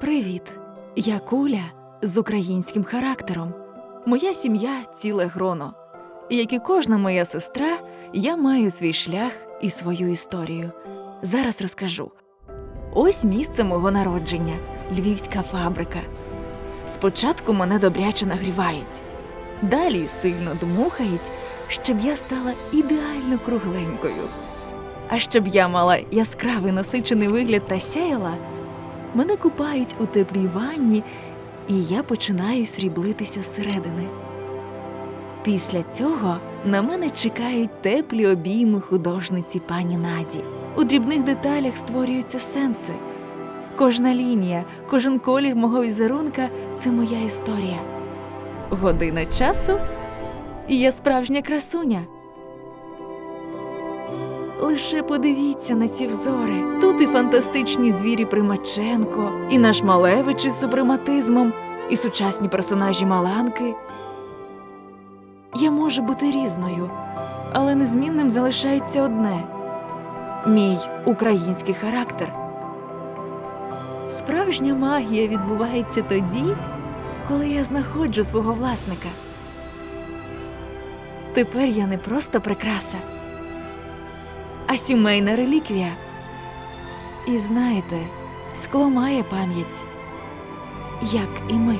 Привіт! Я Куля з українським характером. Моя сім'я ціле гроно. Як і кожна моя сестра, я маю свій шлях і свою історію. Зараз розкажу. Ось місце мого народження львівська фабрика. Спочатку мене добряче нагрівають, далі сильно дмухають, щоб я стала ідеально кругленькою. А щоб я мала яскравий насичений вигляд та сяяла, мене купають у теплій ванні, і я починаю сріблитися зсередини. Після цього на мене чекають теплі обійми художниці пані Наді. У дрібних деталях створюються сенси. Кожна лінія, кожен колір мого візерунка це моя історія. Година часу, і я справжня красуня. Лише подивіться на ці взори. Тут і фантастичні звірі Примаченко, і наш Малевич із супрематизмом, і сучасні персонажі Маланки. Я можу бути різною, але незмінним залишається одне мій український характер. Справжня магія відбувається тоді, коли я знаходжу свого власника. Тепер я не просто прикраса, а сімейна реліквія. І знаєте, скло має пам'ять, як і ми.